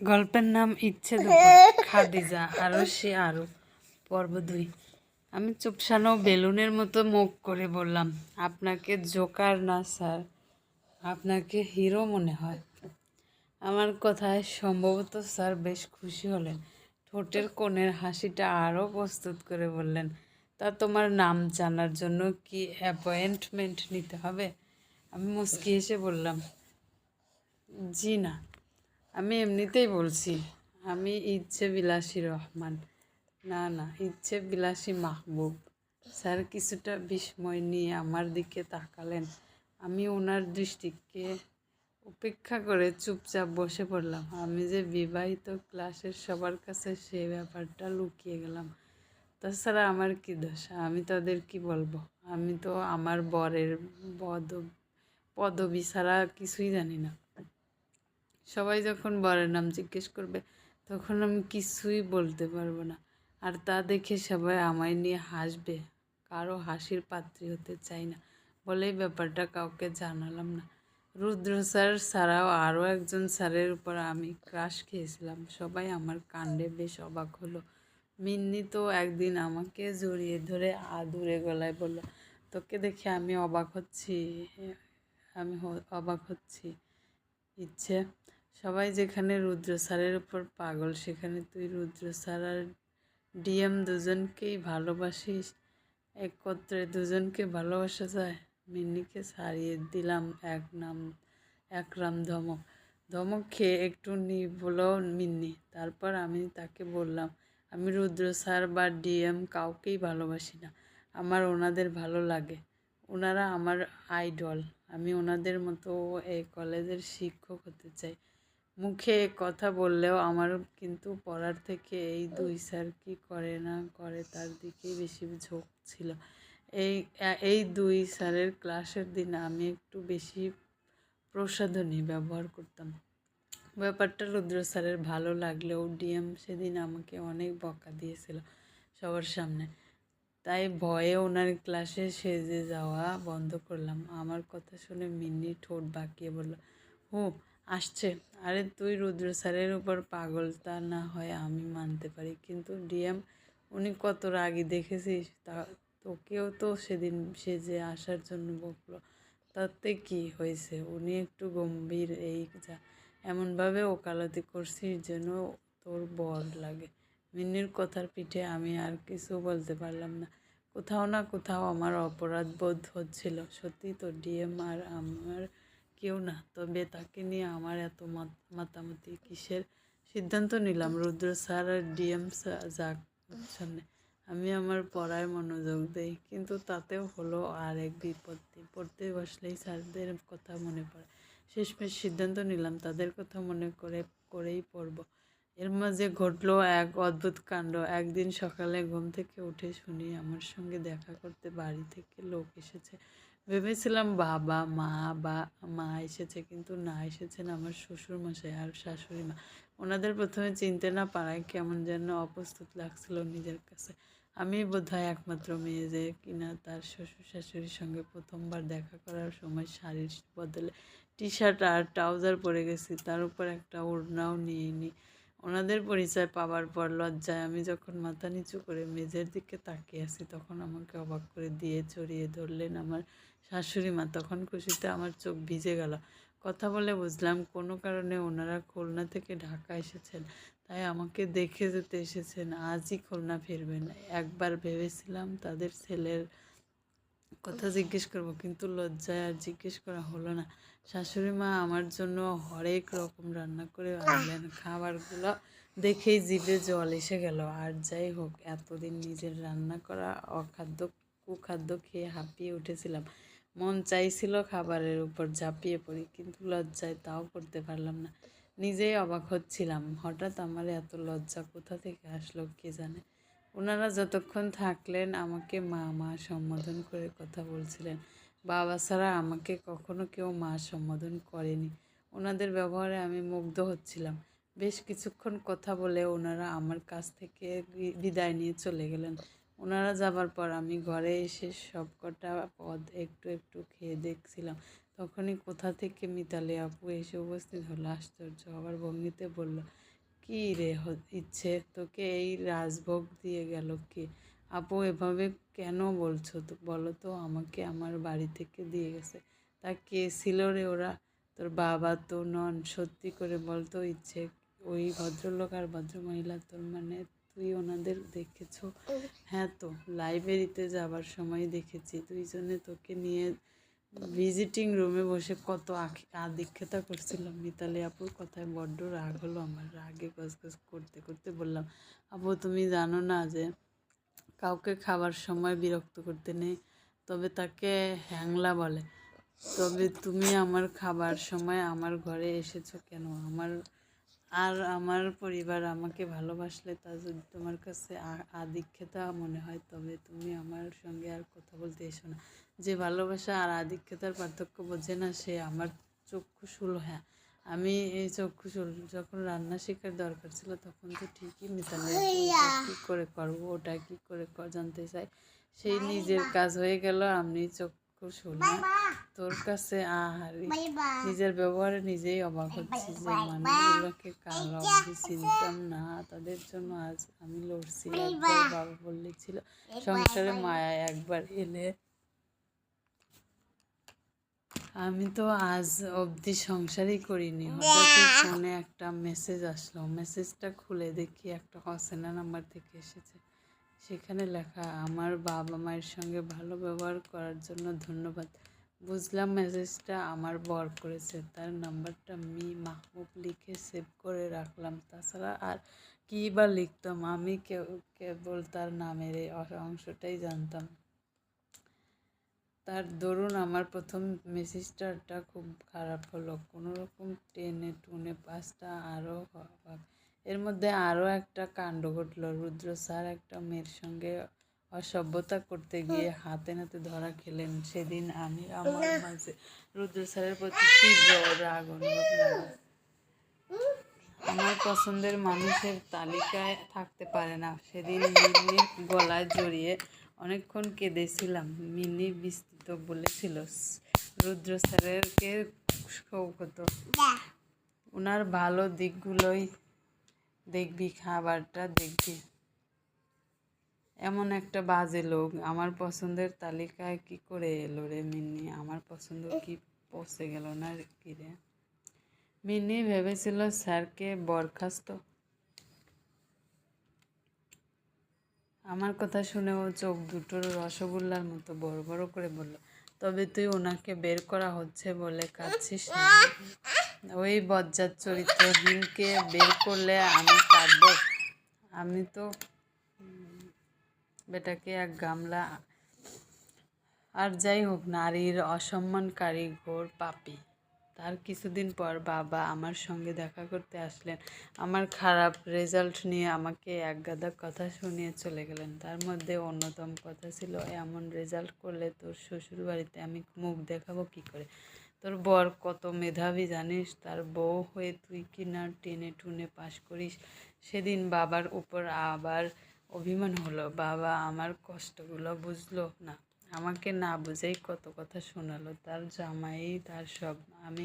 গল্পের নাম ইচ্ছে খাদিজা আরও সে আরও পর্ব দুই। আমি চুপসানো বেলুনের মতো মুখ করে বললাম আপনাকে জোকার না স্যার। আপনাকে হিরো মনে হয়। আমার কথায় সম্ভবত স্যার বেশ খুশি হলেন। ঠোঁটের কোণের হাসিটা আরও প্রস্তুত করে বললেন তা তোমার নাম জানার জন্য কি অ্যাপয়েন্টমেন্ট নিতে হবে? আমি মুস্কি এসে বললাম জি না। আমি এমনিতেই বলছি, আমি ইচ্ছে বিলাসী রহমান। না না ইচ্ছে বিলাসী মাহবুব। স্যার কিছুটা বিস্ময় নিয়ে আমার দিকে তাকালেন। আমি ওনার দৃষ্টিকে উপেক্ষা করে চুপচাপ বসে পড়লাম। আমি যে বিবাহিত ক্লাসের সবার কাছে সে ব্যাপারটা লুকিয়ে গেলাম। তাছাড়া আমার কি দোষ? আমি তাদের কি বলব? আমি তো আমার বরের পদ পদবি ছাড়া কিছুই জানি না। সবাই যখন বরের নাম জিজ্ঞেস করবে, তখন আমি কিছুই বলতে পারব না। আর তা দেখে সবাই আমায় নিয়ে হাসবে। কারও হাসির পাত্রী হতে চাই না বলেই ব্যাপারটা কাউকে জানালাম না। রুদ্র স্যার ছাড়াও আরও একজন স্যারের উপর আমি ক্রাশ খেয়েছিলাম। সবাই আমার কাণ্ডে বেশ অবাক হলো। মিন্নি তো একদিন আমাকে জড়িয়ে ধরে আদুরে গলায় বলল, তোকে দেখে আমি অবাক হচ্ছি, আমি অবাক হচ্ছি, ইচ্ছে। সবাই যেখানে রুদ্র স্যারের উপর পাগল, সেখানে তুই রুদ্র স্যার আর ডিএম দুজনকেই ভালোবাসিস। একত্রে দুজনকে ভালোবাসা যায়। মিন্নিকে সারিয়ে দিলাম এক নাম একরাম ধমক। ধমক খেয়ে একটু নিবলো মিন্নি। তারপর আমি তাকে বললাম, আমি রুদ্র স্যার বা ডিএম কাউকেই ভালোবাসি না। আমার ওনাদের ভালো লাগে। ওনারা আমার আইডল। আমি ওনাদের মতো এই কলেজের শিক্ষক হতে চাই। মুখে কথা বললেও আমার কিন্তু পড়ার থেকে এই দুই স্যার কি করে না করে তার দিকেই বেশি ঝোঁক ছিল। এই এই দুই স্যারের ক্লাসের দিন আমি একটু বেশি প্রসাধনী ব্যবহার করতাম। ব্যাপারটা রুদ্র স্যারের ভালো লাগলেও ডিএম সেদিন আমাকে অনেক বকা দিয়েছিল সবার সামনে। তাই ভয়ে ওনার ক্লাসে সেজে যাওয়া বন্ধ করলাম। আমার কথা শুনে মিন্নি ঠোঁট বাঁকিয়ে বলল, হু আসছে। আরে তুই রুদ্র স্যারের উপর পাগল, তা না হয় আমি মানতে পারি। কিন্তু ডিএম, উনি কত রাগি, দেখেছিস? তা তোকেও তো সেদিন সেজে আসার জন্য বকলো। তাতে কি হয়েছে? উনি একটু গম্ভীর, এই যা। এমনভাবে ওকালতি করছিস যেন তোর বর লাগে। মিন্নির কথার পিঠে আমি আর কিছু বলতে পারলাম না। কোথাও না কোথাও আমার অপরাধ বোধ হচ্ছিল। সত্যি তো, ডিএম আর আমার কেউ না। তবে তাকে নিয়ে আমার এত মাত- মাতামাতি কিসের? সিদ্ধান্ত নিলাম, রুদ্র স্যার আর ডিএম যাক সামনে। আমি আমার পড়ায় মনোযোগ দেই, কিন্তু তাতেও হলো আর এক বিপত্তি। পড়তে বসলেই স্যারদের কথা মনে পড়ে। শেষমেশ সিদ্ধান্ত নিলাম, তাদের কথা মনে করে, করেই পড়ব। এর মাঝে ঘটলো এক অদ্ভুত কাণ্ড। একদিন সকালে ঘুম থেকে উঠে শুনি আমার সঙ্গে দেখা করতে বাড়ি থেকে লোক এসেছে। ভেবেছিলাম বাবা, মা বা মা এসেছে কিন্তু না এসেছেন আমার শ্বশুর মশাই আর শাশুড়ি মা। ওনাদের প্রথমে চিনতে না পারায় কেমন যেন অপ্রস্তুত লাগছিল নিজের কাছে। আমি বোধহয় একমাত্র মেয়ে যে কিনা তার শ্বশুর শাশুড়ির সঙ্গে প্রথমবার দেখা করার সময় শাড়ির বদলে টি শার্ট আর ট্রাউজার পরে গেছি, তার উপর একটা ওড়নাও নিয়ে নিই ওনাদের পরিচয় পাওয়ার পর লজ্জায় আমি যখন মাথা নিচু করে মেঝের দিকে তাকিয়ে আছি, তখন আমাকে অবাক করে দিয়ে চড়িয়ে ধরলেন আমার শাশুড়ি মা। তখন খুশিতে আমার চোখ ভিজে গেল। কথা বলে বুঝলাম কোনো কারণে ওনারা খুলনা থেকে ঢাকা এসেছেন, তাই আমাকে দেখে যেতে এসেছেন। আজই খুলনা ফিরবেন। একবার ভেবেছিলাম তাদের ছেলের কথা জিজ্ঞেস করব, কিন্তু লজ্জায় আর জিজ্ঞেস করা হলো না। শাশুড়ি মা আমার জন্য হরেক রকম রান্না করে আনলেন। খাবারগুলো দেখেই জিভে জল এসে গেল। আর যাই হোক, এতদিন নিজের রান্না করা অখাদ্য, কুখাদ্য খেয়ে হাঁপিয়ে উঠেছিলাম। মন চাইছিল খাবারের উপর ঝাঁপিয়ে পড়ি, কিন্তু লজ্জায় তাও করতে পারলাম না। নিজেই অবাক হচ্ছিলাম। হঠাৎ আমার এত লজ্জা কোথা থেকে আসলো কে জানে? ওনারা যতক্ষণ থাকলেন, আমাকে মা মা সম্বোধন করে কথা বলছিলেন। বাবা ছাড়া আমাকে কখনো কেউ মা সম্বোধন করেনি। ওনাদের ব্যবহারে আমি মুগ্ধ হচ্ছিলাম। বেশ কিছুক্ষণ কথা বলে ওনারা আমার কাছ থেকে বিদায় নিয়ে চলে গেলেন। ওনারা যাবার পর আমি ঘরে এসে সবকটা পদ একটু একটু খেয়ে দেখছিলাম। তখনই কোথা থেকে মিতালি আপু এসে উপস্থিত হলো, আশ্চর্য হবার ভঙ্গিতে বলল, কী রে ইচ্ছে, তোকে এই রাজভোগ দিয়ে গেল কে? আপু, এভাবে কেন বলছো তো? বলো তো, আমাকে আমার বাড়ি থেকে দিয়ে গেছে। তা কে ছিল রে ওরা? তোর বাবা তো নন, সত্যি করে বলতো, ইচ্ছে, ওই ভদ্রলোক আর ভদ্রমহিলা তোর মানে তুই ওনাদের দেখেছ? হ্যাঁ তো, লাইব্রেরিতে যাবার সময় দেখেছি। তুই দুইজনে তোকে নিয়ে ভিজিটিং রুমে বসে কত আদিক্ষেতা করছিলাম মিতালি আপুর কথায় বড্ড রাগ হলো আমার, রাগে গজগজ করতে করতে বললাম, আপু, তুমি জানো না যে কাউকে খাবার সময় বিরক্ত করতে নেই। তবে তাকে হ্যাংলা বলে। তবে তুমি আমার খাবার সময় আমার ঘরে এসেছ কেন? আমার, আর আমার পরিবার আমাকে ভালোবাসলে তা যদি তোমার কাছে আদিক্ষেতা মনে হয়, তবে তুমি আমার সঙ্গে আর কথা বলতে এসো না। যে ভালোবাসা আর আদিক্ষেতার পার্থক্য বোঝে না, সে আমার চক্ষুশুল হ্যাঁ। আমি এই চক্ষুশুল যখন রান্না শেখার দরকার ছিল তখন তো ঠিকই মিতালে কী করে করব? ওটা কী করে জানতে চাই। সেই নিজের কাজ হয়ে গেল আমি চক্ষুশুল না। তোর কাছে আহারি নিজের ব্যবহারে নিজেই অবাক হচ্ছি যে মানুষগুলোকে কাল অবধি চিনতাম না তাদের জন্য আজ আমি লড়ছি। একবার বাবা বললে ছিল সংসারে মায়া একবার এলে আমি তো আজ অবধি সংসারই করিনি। ফোনে একটা মেসেজ আসলো। মেসেজটা খুলে দেখি একটা অচেনা নাম্বার থেকে এসেছে। সেখানে লেখা আমার বাবা মায়ের সঙ্গে ভালো ব্যবহার করার জন্য ধন্যবাদ। বুঝলাম মেসেজটা আমার বর করেছে। তার নাম্বারটা মি মাহবুব লিখে সেভ করে রাখলাম। তাছাড়া আর কী বা লিখতাম? আমি কেউ কেবল তার নামের এই অংশটাই জানতাম। তার দরুন আমার প্রথম মেসেজটাটা খুব খারাপ হলো। কোনো রকম টেনে টুনে পাঁচটা আরও এর মধ্যে আরও একটা কাণ্ড ঘটলো। রুদ্র স্যার একটা মেয়ের সঙ্গে অসভ্যতা করতে গিয়ে হাতে নাতে ধরা খেলেন। সেদিন আমি আমার মাঝে রুদ্র স্যারের প্রতি তীব্র রাগ আমার পছন্দের মানুষের তালিকায় থাকতে পারে না। সেদিন মিনির গলায় জড়িয়ে অনেকক্ষণ কেঁদেছিলাম। মিনি বিস্তৃত বলেছিল। রুদ্র স্যারেরকে শৌকত ওনার ভালো দিকগুলোই দেখবি, খাবারটা দেখবি। এমন একটা বাজে লোক। আমার পছন্দের তালিকায় কি করে এলো রে মিন্নি? আমার পছন্দ কি পচে গেল না কি রে? মিন্নি ভেবেছিল স্যারকে বরখাস্ত আমার কথা শুনে ও চোখ দুটোর রসগোল্লার মতো বড় বড় করে বলল, তবে তুই ওনাকে বের করা হচ্ছে বলে কাঁদছিস না ওই বজ্জাত চরিত্রহীনকে বের করলে আমি কাঁদব। আমি তো বেটাকে এক গামলা, আর যাই হোক, নারীর অসম্মানকারী ঘোর পাপী। তার কিছুদিন পর বাবা আমার সঙ্গে দেখা করতে আসলেন। আমার খারাপ রেজাল্ট নিয়ে আমাকে এক গাদা কথা শুনিয়ে চলে গেলেন। তার মধ্যে অন্যতম কথা ছিল, এমন রেজাল্ট করলে তোর শ্বশুর বাড়িতে আমি মুখ দেখাবো কি করে? তোর বর কত মেধাবী জানিস? তার বউ হয়ে তুই কি না টেনে টুনে পাশ করিস? সেদিন বাবার উপর আবার অভিমান হলো। বাবা আমার কষ্টগুলো বুঝলো না। আমাকে না বুঝেই কত কথা শোনালো তার জামাই তার সব আমি